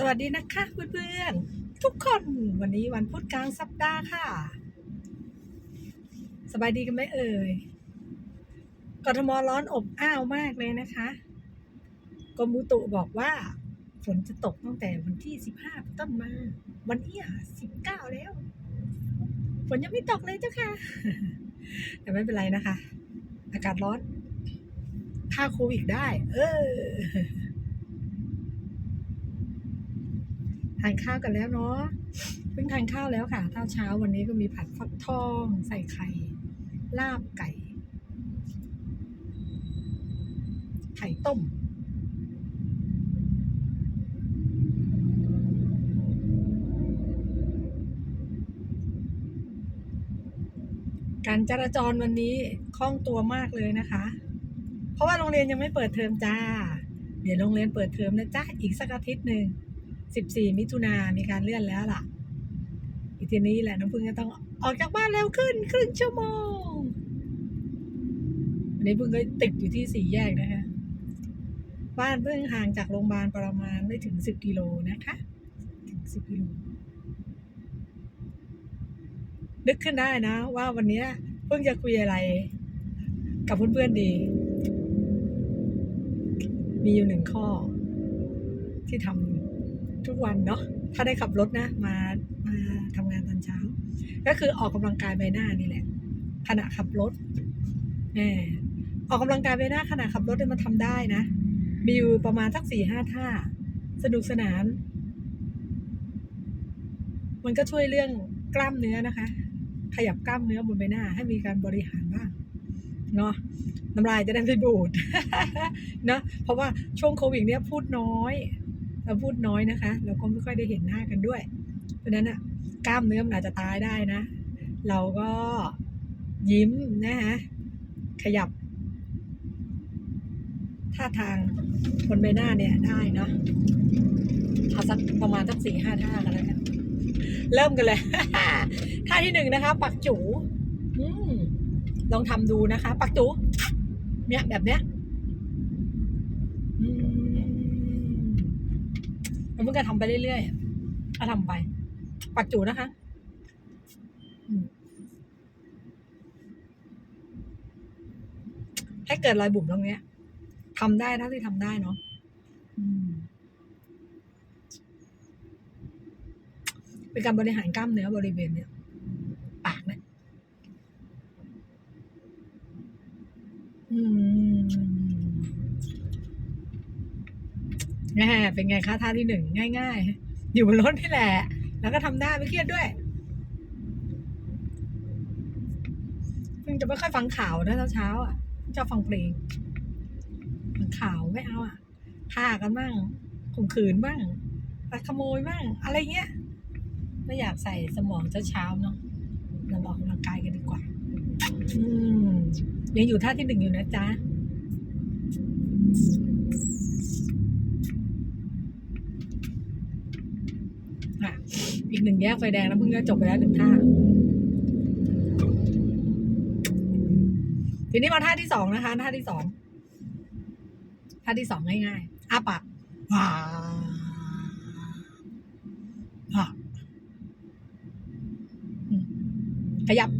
สวัสดีนะคะเพื่อนๆทุกคนวันนี้วันพุธกลางสัปดาห์ค่ะ สบายดีกันไหมเอ่ยกทมร้อนอบอ้าวมากเลยนะคะกรมอุตุบอกว่า ฝนจะตกตั้งแต่วันที่ 15 ต้นมา วันนี้อะ19 แล้ว ฝนยังไม่ตกเลยเจ้าค่ะ แต่ไม่เป็นไรนะคะ อากาศร้อนฆ่าโควิดได้ เออ ทานข้าวกันแล้วเนาะเพิ่งทานข้าวแล้วค่ะข้าวเช้าวันนี้ก็มีผัดฟักทองใส่ไข่ ลาบไก่ ไข่ต้ม การจราจรวันนี้คล่องตัวมากเลยนะคะ เพราะว่าโรงเรียนยังไม่เปิดเทอมจ้า เดี๋ยวโรงเรียนเปิดเทอมนะจ้าอีกสักอาทิตย์หนึ่ง 14 มิถุนามีการเลื่อนแล้วล่ะ อีทีนี้แหละน้ำพึ่งก็ต้องออกจากบ้านเร็วขึ้น ครึ่งชั่วโมงวันนี้พึ่งก็ติดอยู่ที่สี่แยกนะคะ บ้านพึ่งห่างจากโรงพยาบาลประมาณไม่ถึง 10 กิโลนะคะถึง10กิโลนึกขึ้นได้นะ ว่าวันนี้เพิ่งจะคุยอะไร กับเพื่อนๆดี มีอยู่หนึ่งข้อ ที่ทำ ทุกวันเนาะถ้าได้ขับรถนะมามาทำงานตอนเช้า ก็คือออกกำลังกายใบหน้านี่แหละ ขณะขับรถแหมออกกำลังกายใบหน้าขณะขับรถเนี่ยมันทำได้นะมีอยู่ประมาณสักสี่ห้าท่า สนุกสนาน มันก็ช่วยเรื่องกล้ามเนื้อนะคะ ขยับกล้ามเนื้อบนใบหน้า ให้มีการบริหารบ้างเนาะน้ำลายจะได้ไม่บูดเนาะเพราะว่าช่วงโควิดเนี้ยพูดน้อย เราพูดน้อยนะคะ เราก็ไม่ค่อยได้เห็นหน้ากันด้วย เพราะนั้นอะกล้ามเนื้อมันอาจจะตายได้นะ เราก็ยิ้มนะคะขยับท่าทางบนใบหน้าเนี่ยได้เนาะเอาสักประมาณสักสี่ห้าท่ากันแล้วกันเริ่มกันเลย ท่าที่หนึ่งนะคะ ปักจูอืลองทำดูนะคะ ปักจูเนี่ยแบบเนี้ย มันก็ทำไปเรื่อยๆก็ทำไป ปักจูนะคะให้เกิดรอยบุ๋มตรงเนี้ยทำได้เท่าที่ทำได้เนาะเป็นการบริหารกล้ามเนื้อบริเวณเนี่ย ปากเนี่ยอืม แน่เป็นไงคะท่าที่หนึ่งง่าย ๆ อยู่บนรถนี่แหละ แล้วก็ทำได้ไม่เครียดด้วยเพิ่งจะไม่ค่อยฟังข่าวนะเช้าๆอะชอบฟังเพลงฟังข่าวไม่เอาอะฆ่ากันบ้างข่มขืนบ้างลักขโมยบ้างอะไรเงี้ยไม่อยากใส่สมองเช้าๆเนาะเราออกกำลังกายกันดีกว่า อืมยังอยู่ท่าที่หนึ่งอยู่นะจ๊ะอะ อีกหนึ่งแยกไฟแดงแล้วเพิ่งจะจบไปแล้วหนึ่งท่า ทีนี้มาท่าที่สองนะคะ ท่าที่สอง ท่าที่สองง่ายๆอ้าปากว้าวขยับ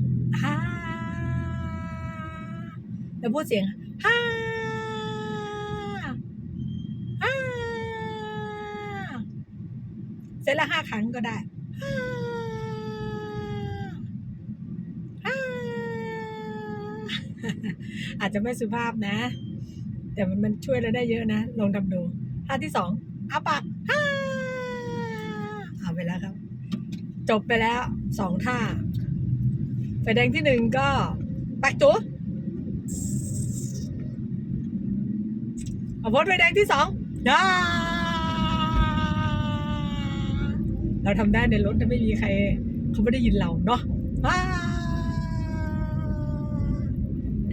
ฮ่าแล้วพูดเสียงฮ่าฮ่าเซตละห้าครั้งก็ได้ อาจจะไม่สุภาพนะ แต่มันมันช่วยเราได้เยอะนะ ลองทำดูท่าที่สองอาปากฮ่าเอาไปแล้วครับ จบไปแล้วสองท่าไฟแดงที่หนึ่งก็ปักจุเอาโพสไฟแดงที่สองด้า เราทำได้ในรถแต่ไม่มีใครเขาไม่ได้ยินเราเนาะ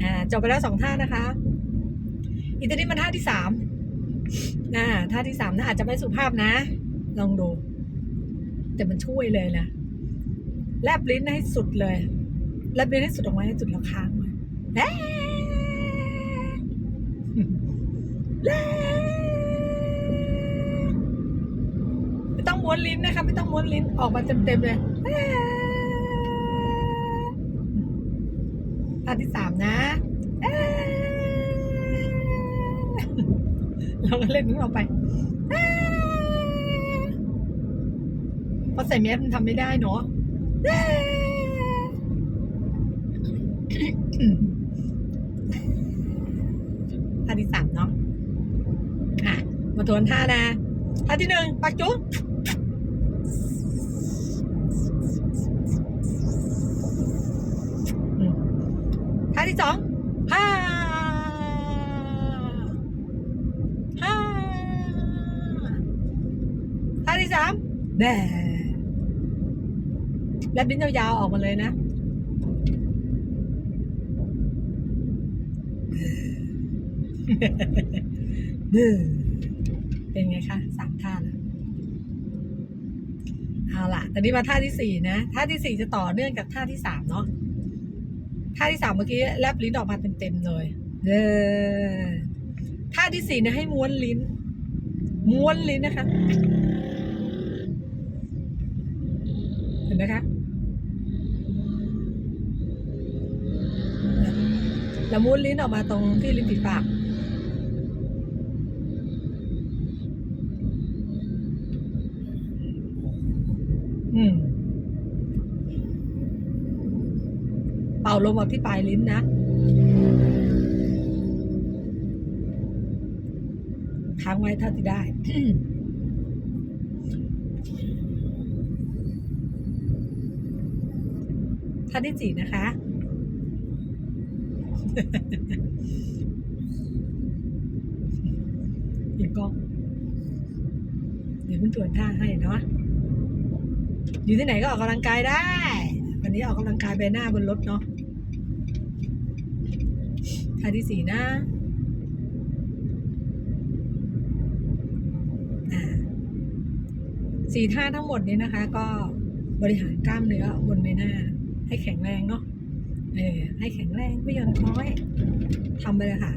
อ่าจบไปแล้วสองท่านะคะ อีกตัวนี้มันท่าที่สามอ่าท่าที่สามนะอาจจะไม่สุภาพนะ ลองดู แต่มันช่วยเลยนะแลบลิ้นให้สุดเลยแลบลิ้นให้สุดออกมาให้สุดแล้วค้างไว้แอะแลบ วนลิ้นนะคะ ไม่ต้องม้วนลิ้นออกมาเต็มๆเลยท่าที่สามนะเราก็เล่นของเราไปเพราะใส่แมสมันทำไม่ได้เนาะท่าที่สามเนาะอะมาทวนท่านะท่าที่หนึ่งปักจุ๊บ ท่าที่สองฮ่าฮ่าท่าที่สามแด่แลบลิ้นยาวๆออกมาเลยนะเป็นไงคะสามท่าแล้วเอาล่ะตอนนี้มาท่าที่สี่นะ ท่าที่สี่จะต่อเนื่องกับท่าที่สามเนาะ ท่าที่สามเมื่อกี้แลบลิ้นออกมาเต็มๆเลยเออท่าที่สี่เนี่ยให้ม้วนลิ้น ม้วนลิ้นนะคะ เห็นไหมคะแล้วม้วนลิ้นออกมาตรงที่ริมฝีปากอืม เป่าลมออกที่ปลายลิ้นนะ ค้างไว้เท่าที่ได้ท่าที่สี่นะคะ เดี๋ยวก็เดี๋ยวคุณตรวจท่าให้เนาะ อยู่ที่ไหนก็ออกกำลังกายได้ วันนี้ออกกำลังกายใบหน้าบนรถเนาะ ท่าที่สี่นะสี่ท่าทั้งหมดนี้นะคะ ก็บริหารกล้ามเนื้อบนใบหน้า ให้แข็งแรงเนาะเออให้แข็งแรงไม่ย่อนคล้อยทำไปเลยค่ะ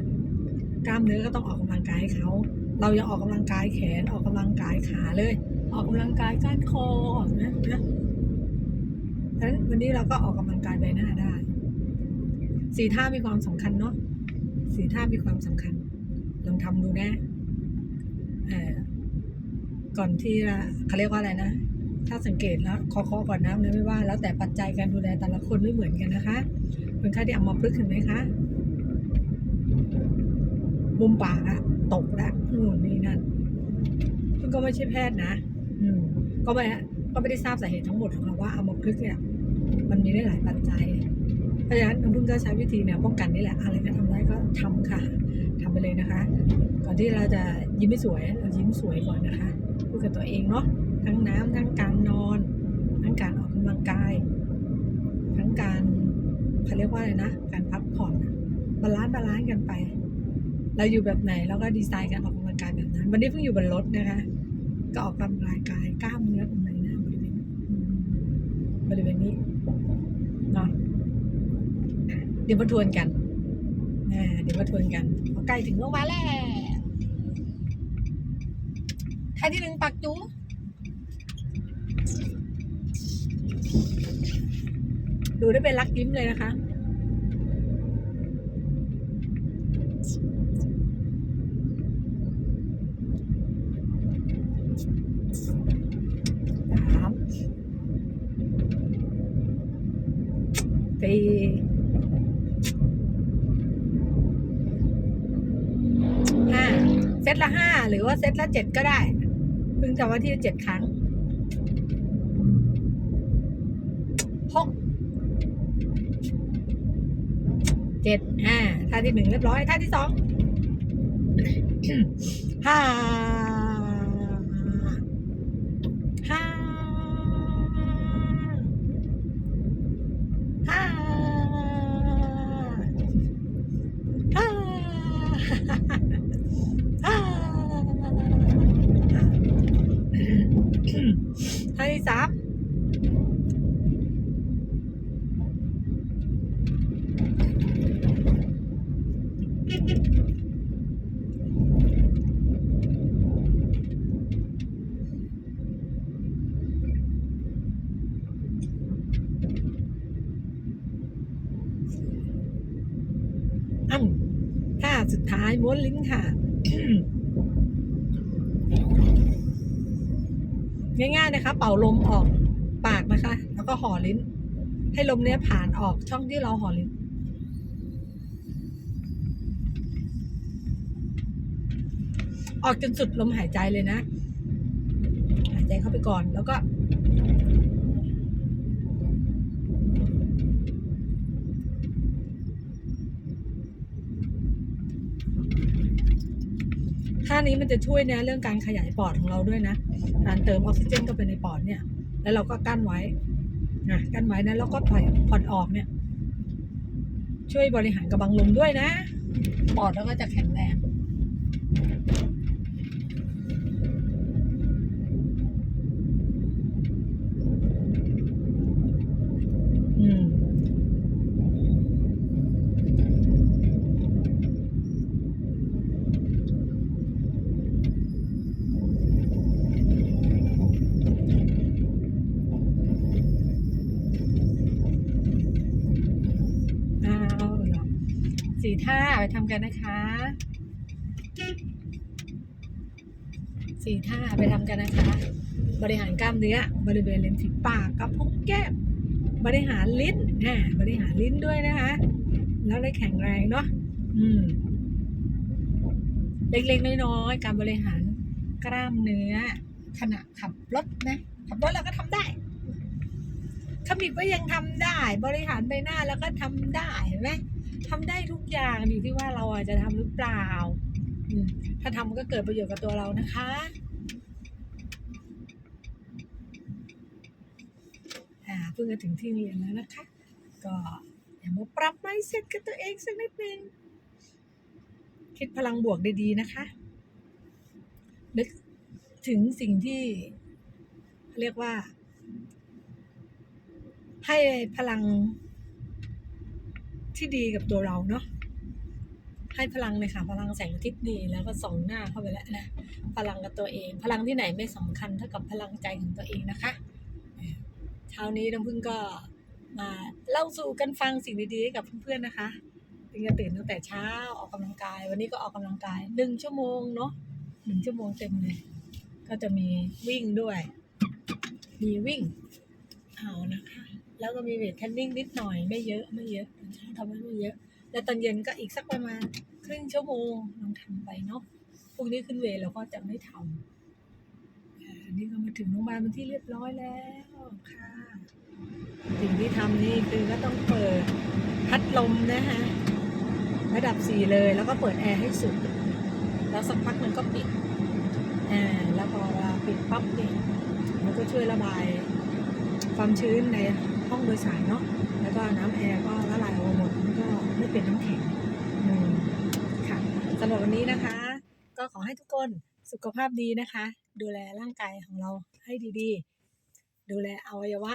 กล้ามเนื้อก็ต้องออกกำลังกายให้เขา เรายังออกกำลังกายแขนออกกำลังกายขาเลย ออกกำลังกายก้านคอนะนะฉะนั้นวันนี้เราก็ออกกำลังกายใบหน้าได้ สี่ท่ามีความสำคัญเนาะ สีท่ามีความสำคัญ ลองทำดูนะก่อนที่เขาเรียกว่าอะไรนะ ถ้าสังเกตแล้วคอๆก่อนน้ำเนะไม่ว่า แล้วแต่ปัจจัยการดูแลแต่ละคนไม่เหมือนกันนะคะคนไข้ที่เอามาพลึกเห็นไหมคะมุมปากอะตกแล้วนู่นนี่นั่นซึ่งก็ไม่ใช่แพทย์นะอืมก็ไม่ก็ไม่ได้ทราบสาเหตุทั้งหมดของเราว่าเอามาพลึกเนี่ย มันมีได้หลายปัจจัย เพราะฉะนั้นน้ำพึ่งก็ใช้วิธีแนวป้องกันนี่แหละ อะไรก็ทำได้ก็ทำค่ะทำไปเลยนะคะ ก่อนที่เราจะยิ้มไม่สวยเรายิ้มสวยก่อนนะคะพูดกับตัวเองเนาะทั้งน้ำทั้งการนอน ทั้งการออกกำลังกาย ทั้งการเขาเรียกว่าอะไรนะ การพักผ่อนบาลานซ์บาลานซ์กันไป เราอยู่แบบไหนเราก็ดีไซน์การออกกำลังกายแบบนั้น วันนี้เพิ่งอยู่บนรถนะคะ ก็ออกกำลังกายกล้ามเนื้อตรงไหนนะบริเวณบริเวณนี้เนาะอะ เดี๋ยวมาทวนกันอ่าเดี๋ยวมาทวนกันพอใกล้ถึงโรงพยาบาลแล้วท่าที่หนึ่งปักจูดูได้เป็นรักยิ้มเลยนะคะ สามสี่ห้าเซตละห้าหรือว่าเซตละเจ็ดก็ได้เพิ่งจำว่าที่เจ็ดครั้งหกเจ็ดอ่าท่าที่หนึ่งเรียบร้อยท่าที่สองห้าห้าห้าห้าท่าที่สาม ท้ายม้วนลิ้นค่ะ ง่ายๆนะคะ เป่าลมออกปากนะคะ แล้วก็ห่อลิ้น ให้ลมเนี้ยผ่านออกช่องที่เราห่อลิ้นออกจนสุดลมหายใจเลยนะ หายใจเข้าไปก่อนแล้วก็านี้มันจะช่วยในเรื่องการขยายปอดของเราด้วยนะ การเติมออกซิเจนเข้าไปในปอดเนี่ย แล้วเราก็กั้นไว้นะกั้นไว้นะแล้วก็ปล่อยผ่อนออกเนี่ย ช่วยบริหารกระบังลมด้วยนะ ปอดเราก็จะแข็งแรง สี่ท่าไปทำกันนะคะ สี่ท่าไปทำกันนะคะ บริหารกล้ามเนื้อบริเวณเลนฝีปากกับพุกแก้มบริหารลิ้นอ่บริหารลิ้นด้วยนะคะ แล้วได้แข็งแรงเนาะอืมเล็กๆน้อยๆการบริหารกล้ามเนื้อขณะขับรถนะขับรถเราก็ทำได้ขมิบก็ยังทำได้ บริหารใบหน้าแล้วก็ทำได้เห็นไหม ทำได้ทุกอย่างอยู่ที่ว่าเราอาจจะทำหรือเปล่า ถ้าทำก็เกิดประโยชน์กับตัวเรานะคะ อ่าเพิ่งจะถึงที่เรียนแล้วนะคะ ก็อย่ามาปรับไม่เซ็ตกับตัวเองสักนิดนึงคิดพลังบวกดีๆนะคะนึกถึงสิ่งที่เรียกว่า ให้พลัง ที่ดีกับตัวเราเนาะให้พลังเลยค่ะ พลังแสงอาทิตย์นี่แล้วก็ส่องหน้าเข้าไปแล้วนะพลังกับตัวเอง พลังที่ไหนไม่สำคัญเท่ากับพลังใจของตัวเองนะคะเช้านี้น้ำพึ่งก็มาเล่าสู่กันฟังสิ่งดีๆให้กับเพื่อนๆนะคะถึงจะตื่นตั้งแต่เช้าออกกำลังกาย วันนี้ก็ออกกำลังกายหนึ่งชั่วโมงเนาะหนึ่งชั่วโมงเต็มเลยก็จะมีวิ่งด้วย มีวิ่งเอานะคะ แล้วก็มีเวทเทรนนิ่งนิดหน่อยไม่เยอะไม่เยอะตอนเช้าทำไม่เยอะ แล้วตอนเย็นก็อีกสักประมาณครึ่งชั่วโมงลองทำไปเนาะพรุ่งนี้ขึ้นเวรเราก็จะไม่ทำอ่าอันนี้ก็มาถึงโรงพยาบาลเป็นที่เรียบร้อยแล้วค่ะสิ่งที่ทำนี่คือก็ต้องเปิดพัดลมนะคะระดับสี่เลยแล้วก็เปิดแอร์ให้สุด แล้วสักพักหนึ่งก็ปิดอ่าแล้วพอปิดปั๊บเนี่ยมันก็ช่วยระบายความชื้นใน ห้องโดยสารเนาะแล้วก็น้ำแอร์ก็ละลายออกมาหมดก็ไม่เป็นน้ำแข็งค่ะสำหรับวันนี้นะคะ ก็ขอให้ทุกคนสุขภาพดีนะคะ ดูแลร่างกายของเราให้ดีๆ ดูแลอวัยวะ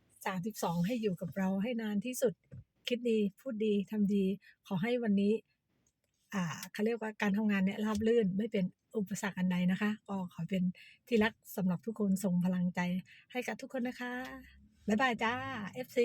32 ให้อยู่กับเราให้นานที่สุดคิดดีพูดดีทำดี ขอให้วันนี้อ่าเขาเรียกว่าการทำงานเนี่ยราบรื่นไม่เป็นอุปสรรคอันใดนะคะ ก็ขอเป็นที่รักสำหรับทุกคนส่งพลังใจให้กับทุกคนนะคะ บ๊ายบายจ้า FC